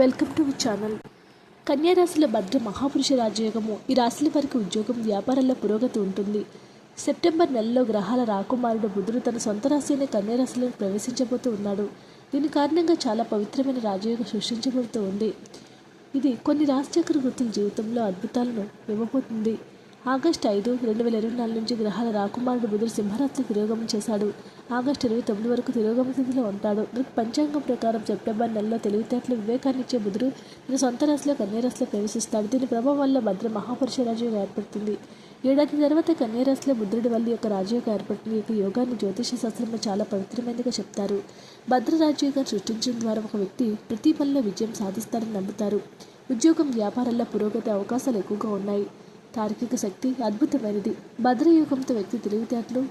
Welcome to channel. కన్యారాశుల భద్ర మహాపురుష రాజయోగము ఈ రాశుల వారికి ఉద్యోగం వ్యాపారంలో పురోగతి ఉంటుంది. సెప్టెంబర్ నెలలో గ్రహాల రాకుమారుడు బుధుడు తన సొంత రాశి అయిన ప్రవేశించబోతూ ఉన్నాడు. దీని కారణంగా చాలా పవిత్రమైన రాజయోగం సృష్టించబడుతూ ఉంది. ఇది కొన్ని రాశిచక్ర వృత్తుల జీవితంలో అద్భుతాలను ఇవ్వబోతుంది. ఆగస్టు ఐదు రెండు వేల ఇరవై నాలుగు నుంచి గ్రహాల రాకుమారుడు బుధుడు సింహరాత్రి తిరోగమనం చేశాడు. ఆగస్టు ఇరవై తొమ్మిది వరకు తిరోగమ స్థితిలో ఉంటాడు. దృక్ పంచాంగం ప్రకారం సెప్టెంబర్ నెలలో తెలివితేటలు వివేకాన్ని ఇచ్చే బుధుడు తన సొంత రాశిలో కన్యారాశిలో ప్రవేశిస్తాడు. దీని ప్రభావం వల్ల భద్ర మహాపురుష ఏర్పడుతుంది. ఏడాది తర్వాత కన్యారాశిలో బుద్ధుడి వల్ల యొక్క రాజయోగం ఏర్పడుతుంది. ఈ యొక్క యోగాన్ని జ్యోతిష శాస్త్రంలో చాలా పవిత్రమైనదిగా చెప్తారు. భద్ర రాజయోగాన్ని సృష్టించడం ద్వారా ఒక వ్యక్తి ప్రతి పనిలో విజయం సాధిస్తారని నమ్ముతారు. ఉద్యోగం వ్యాపారాల్లో పురోగతి అవకాశాలు ఎక్కువగా ఉన్నాయి. తార్కిక శక్తి అద్భుతమైనది. భద్రయుగంతో వ్యక్తి తెలివితేటలు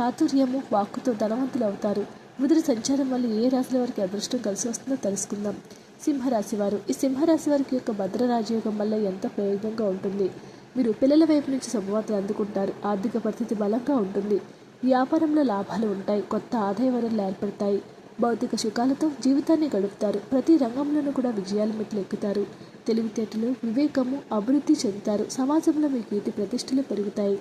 చాతుర్యము వాక్కుతో ధనవంతులు అవుతారు బుధుడి సంచారం వల్ల ఏ రాశుల వారికి అదృష్టం కలిసి వస్తుందో తెలుసుకుందాం. సింహరాశి వారు. ఈ సింహరాశి వారికి యొక్క భద్ర రాజయోగం వల్ల ఎంతో ప్రయోజనంగా ఉంటుంది? మీరు పిల్లల వైపు నుంచి శుభవార్తలు అందుకుంటారు. ఆర్థిక పరిస్థితి బలంగా ఉంటుంది. వ్యాపారంలో లాభాలు ఉంటాయి. కొత్త ఆదాయ వనరులు ఏర్పడతాయి. భౌతిక సుఖాలతో జీవితాన్ని గడుపుతారు. ప్రతి రంగంలోనూ కూడా విజయాల మెట్లు ఎక్కుతారు. తెలివితేటలు వివేకము అభివృద్ధి చెందుతారు. సమాజంలో మీ కీర్తి ప్రతిష్టలు పెరుగుతాయి.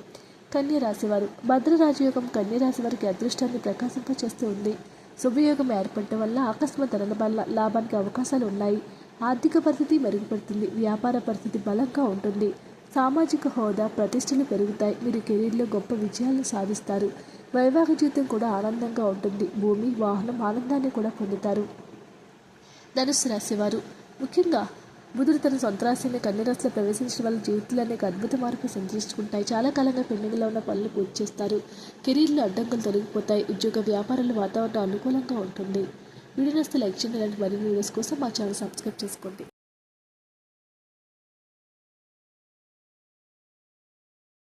కన్యరాశివారు. భద్రరాజయోగం భద్ర వారికి అదృష్టాన్ని ప్రకాశింపచేస్తూ ఉంది. శుభయోగం ఏర్పడటం వల్ల అకస్మాత్ వల్ల లాభానికి అవకాశాలు ఉన్నాయి. ఆర్థిక పరిస్థితి మెరుగుపడుతుంది. వ్యాపార పరిస్థితి బలంగా ఉంటుంది. సామాజిక హోదా ప్రతిష్టలు పెరుగుతాయి. మీరు కెరీర్లో గొప్ప విజయాలను సాధిస్తారు. వైవాహిక జీవితం కూడా ఆనందంగా ఉంటుంది. భూమి వాహనం ఆనందాన్ని కూడా పొందుతారు. ధనుసు రాశివారు. ముఖ్యంగా బుధుడు తన సొంత రాశిని కన్యరాశిలో ప్రవేశించడం వల్ల జీవితంలో అనేక అద్భుత మార్పులు సంతరించుకుంటాయి చాలా కాలంగా పెండింగ్లో ఉన్న పనులు పూర్తి చేస్తారు. కెరీర్లో అడ్డంకులు తొలగిపోతాయి. ఉద్యోగ వ్యాపారాల వాతావరణం అనుకూలంగా ఉంటుంది. వీడియో నస్తే లైక్ చేయండి. ఇలాంటి మరిన్ని వీడియోస్ కోసం మా ఛానల్ సబ్స్క్రైబ్ చేసుకోండి.